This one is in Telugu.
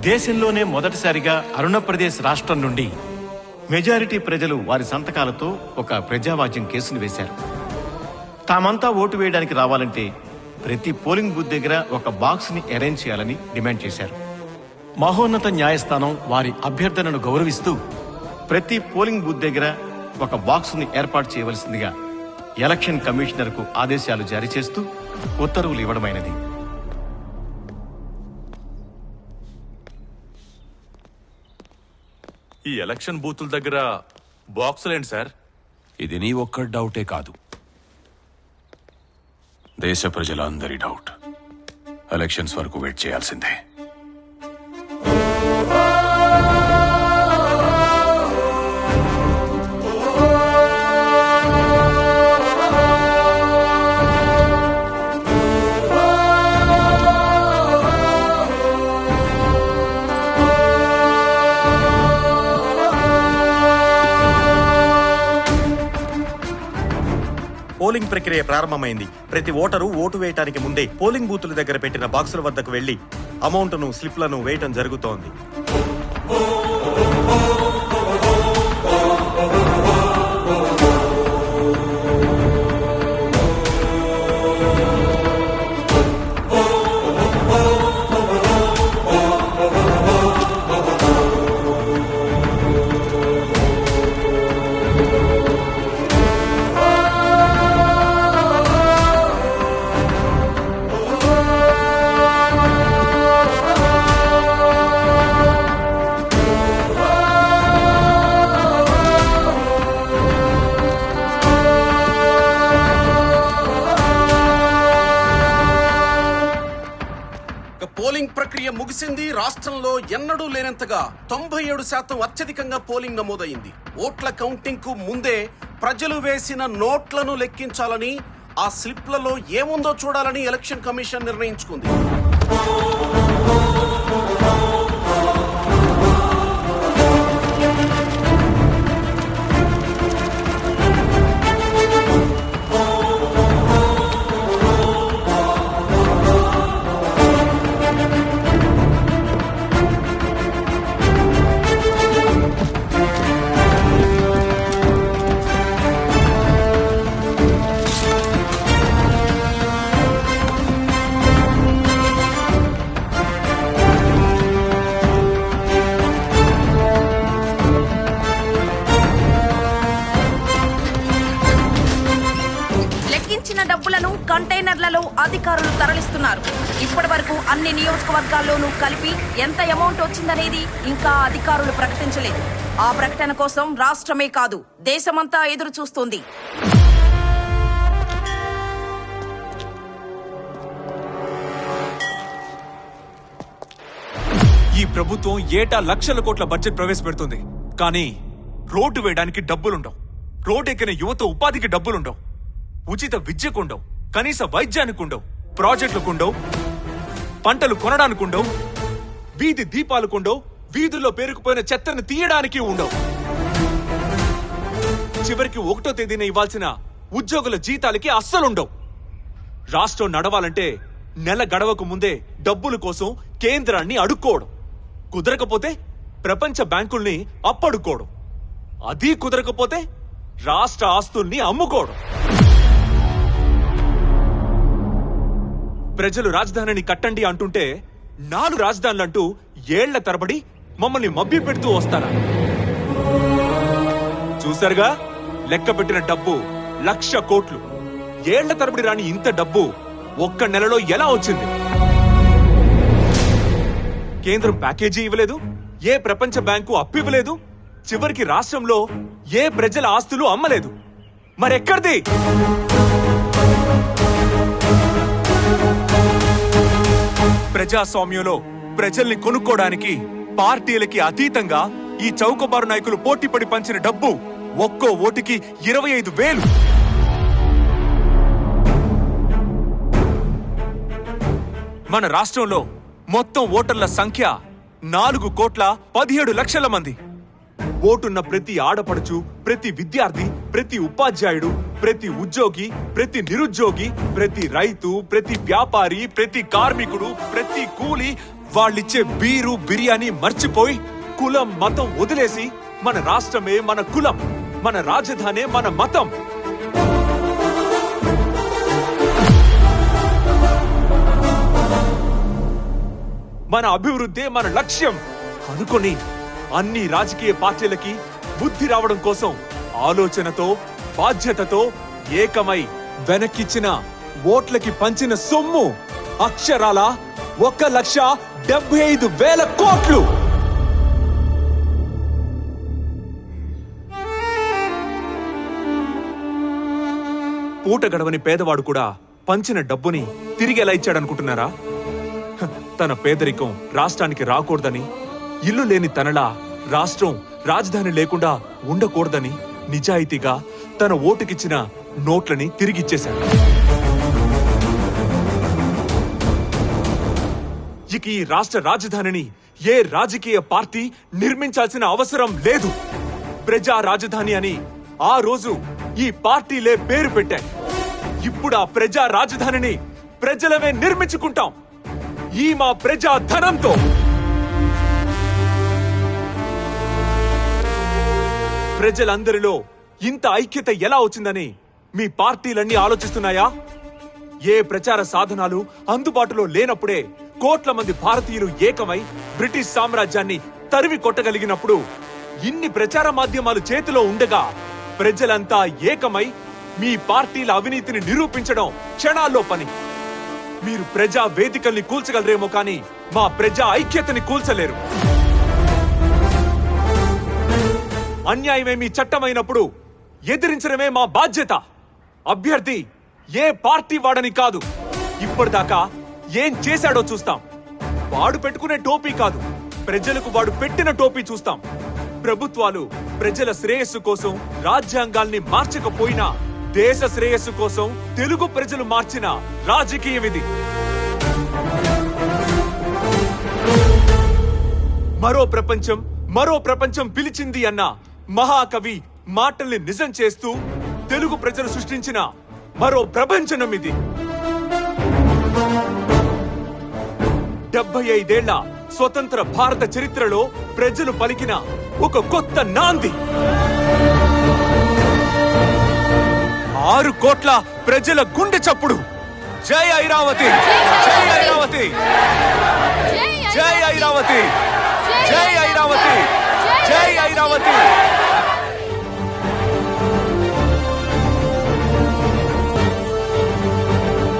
దేశంలోనే మొదటిసారిగా అరుణప్రదేశ్ రాష్ట్రం నుండి మెజారిటీ ప్రజలు వారి సంతకాలతో ఒక ప్రజావాజ్యం కేసును వేశారు. తామంతా ఓటు వేయడానికి రావాలంటే ప్రతి పోలింగ్ బూత్ దగ్గర ఒక బాక్స్ని అరేంజ్ చేయాలని డిమాండ్ చేశారు. మహోన్నత న్యాయస్థానం వారి అభ్యర్థనను గౌరవిస్తూ ప్రతి పోలింగ్ బూత్ దగ్గర ఒక బాక్స్ని ఏర్పాటు చేయవలసిందిగా ఎలక్షన్ కమిషనర్కు ఆదేశాలు జారీ చేస్తూ ఉత్తర్వులు ఇవ్వడమైనది. ఈ ఎలక్షన్ బూతుల దగ్గర బాక్సులేండి సార్? ఇది నీ ఒక్క డౌటే కాదు. దేశ ప్రజలందరి డౌట్. ఎలక్షన్స్ వరకు వెయిట్ చేయాల్సిందే. పోలింగ్ ప్రక్రియ ప్రారంభమైంది. ప్రతి ఓటరు ఓటు వేయటానికి ముందే పోలింగ్ బూతుల దగ్గర పెట్టిన బాక్సుల వద్దకు వెళ్ళి అమౌంట్ను స్లిప్లను వేయటం జరుగుతోంది. పోలింగ్ ప్రక్రియ ముగిసింది. రాష్ట్రంలో ఎన్నడూ లేనంతగా తొంభై ఏడు శాతం అత్యధికంగా పోలింగ్ నమోదైంది. ఓట్ల కౌంటింగ్కు ముందే ప్రజలు వేసిన నోట్లను లెక్కించాలని ఆ స్లిప్లలో ఏముందో చూడాలని ఎలక్షన్ కమిషన్ నిర్ణయించుకుంది. కంటైనర్లలో అధికారులు తరలిస్తున్నారు. ఇప్పటి వరకు అన్ని నియోజకవర్గాల్లోనూ కలిపి ఎంత అమౌంట్ వచ్చిందనేది ఇంకా అధికారులు ప్రకటించలేదు. ఆ ప్రకటన కోసం రాష్ట్రమే కాదు దేశమంతా ఎదురు చూస్తోంది. ఈ ప్రభుత్వం ఏటా లక్షల కోట్ల బడ్జెట్ ప్రవేశపెడుతుంది. కానీ రోడ్డు వేయడానికి డబ్బులుండవు. రోడ్డు ఎక్కిన యువత ఉపాధికి డబ్బులుండవు. ఉచిత విద్యకుండవు. కనీస వైద్యానికి ఉండవు ప్రాజెక్టులకు ఉండవు పంటలు కొనడానికి ఉండవు వీధి దీపాలకు ఉండవు వీధుల్లో పేరుకుపోయిన చెత్తను తీయడానికి ఉండవు. చివరికి ఒకటో తేదీన ఇవ్వాల్సిన ఉద్యోగుల జీతాలకి అస్సలుండవు. రాష్ట్రం నడవాలంటే నెల గడవకు ముందే డబ్బుల కోసం కేంద్రాన్ని అడుక్కోవడం కుదరకపోతే ప్రపంచ బ్యాంకుల్ని అప్పడుకోవడం అది కుదరకపోతే రాష్ట్ర ఆస్తుల్ని అమ్ముకోవడం. ప్రజలు రాజధానిని కట్టండి అంటుంటే నాలుగు రాజధానులంటూ ఏళ్ళ తరబడి మమ్మల్ని మభ్య పెడుతూ వస్తారా? చూసారుగా లెక్క పెట్టిన డబ్బు లక్ష కోట్లు. ఏళ్ళ తరబడి రాని ఇంత డబ్బు ఒక్క నెలలో ఎలా వచ్చింది? కేంద్రం ప్యాకేజీ ఇవ్వలేదు ఏ ప్రపంచ బ్యాంకు అప్పు ఇవ్వలేదు చివరికి రాష్ట్రంలో ఏ ప్రజల ఆస్తులు అమ్మలేదు. మరెక్కడిది? ప్రజాస్వామ్యంలో ప్రజల్ని కొనుక్కోడానికి పార్టీలకి అతీతంగా ఈ చౌకబారు నాయకులు పోటీపడి పంచిన డబ్బు ఒక్కో ఓటుకి ఇరవై ఐదు వేలు. మన రాష్ట్రంలో మొత్తం ఓటర్ల సంఖ్య నాలుగు కోట్ల పదిహేడు లక్షల మంది. ఓటున్న ప్రతి ఆడపడుచు ప్రతి విద్యార్థి ప్రతి ఉపాధ్యాయుడు ప్రతి ఉద్యోగి ప్రతి నిరుద్యోగి ప్రతి రైతు ప్రతి వ్యాపారి ప్రతి కార్మికుడు ప్రతి కూలి వాళ్ళిచ్చే బీరు బిర్యానీ మర్చిపోయి కులం మతం వదిలేసి మన రాష్ట్రమే మన కులం మన రాజధానే మన మతం. మన అభివృద్ధి మన లక్ష్యం. అనుకొని అన్ని రాజకీయ పార్టీలకి బుద్ధి రావడం కోసం ఆలోచనతో బాధ్యతతో ఏకమై వెనక్కిచ్చిన ఓట్లకి పంచిన సొమ్ము అక్షరాల ఒక లక్ష డెబ్బై ఐదు వేల కోట్లు. పూట గడవని పేదవాడు కూడా పంచిన డబ్బుని తిరిగి ఎలా ఇచ్చాడనుకుంటున్నారా? తన పేదరికం రాష్ట్రానికి రాకూడదని ఇల్లు లేని తనలా రాష్ట్రం రాజధాని లేకుండా ఉండకూడదని నిజాయితీగా తన ఓటుకిచ్చిన నోట్లని తిరిగిచ్చేశాడు. ఇక ఈ రాష్ట్ర రాజధానిని ఏ రాజకీయ పార్టీ నిర్మించాల్సిన అవసరం లేదు. ప్రజా రాజధాని అని ఆ రోజు ఈ పార్టీలే పేరు పెట్టాయి. ఇప్పుడు ఆ ప్రజా రాజధానిని ప్రజలమే నిర్మించుకుంటాం. ఈ మా ప్రజా ధనంతో. ప్రజలందరిలో ఇంత ఐక్యత ఎలా వచ్చిందని మీ పార్టీలన్నీ ఆలోచిస్తున్నాయా? ఏ ప్రచార సాధనాలు అందుబాటులో లేనప్పుడే కోట్ల మంది భారతీయులు ఏకమై బ్రిటిష్ సామ్రాజ్యాన్ని తరిమి కొట్టగలిగినప్పుడు ఇన్ని ప్రచార మాధ్యమాలు చేతిలో ఉండగా ప్రజలంతా ఏకమై మీ పార్టీల అవినీతిని నిరూపించడం క్షణాల్లో పని. మీరు ప్రజా వేదికల్ని కూల్చగలరేమో కానీ మా ప్రజా ఐక్యతని కూల్చలేరు. అన్యాయమే మీ చట్టమైనప్పుడు ఎదిరించడమే మా బాధ్యత. అభ్యర్థి ఏ పార్టీ వాడని కాదు. ఇప్పటిదాకా ఏం చేశాడో చూస్తాం. వాడు పెట్టుకునే టోపీ కాదు. ప్రజలకు వాడు పెట్టిన టోపీ చూస్తాం. ప్రభుత్వాలు ప్రజల శ్రేయస్సు కోసం రాజ్యాంగాల్ని మార్చకపోయినా దేశ శ్రేయస్సు కోసం తెలుగు ప్రజలు మార్చిన రాజకీయం ఇది మరో ప్రపంచం మరో ప్రపంచం పిలిచింది అన్న మహాకవి మాటల్ని నిజం చేస్తూ తెలుగు ప్రజలు సృష్టించిన మరో ప్రపంచనం ఇది. డెబ్బై ఐదేళ్ళ స్వతంత్ర భారత చరిత్రలో ప్రజలు పలికిన ఒక కొత్త నాంది. ఆరు కోట్ల ప్రజల గుండె చప్పుడు. జై ఐరావతి! జై ఐరావతి! జై ఐరావతి! జై ఐరావతి! జై ఐరావతి!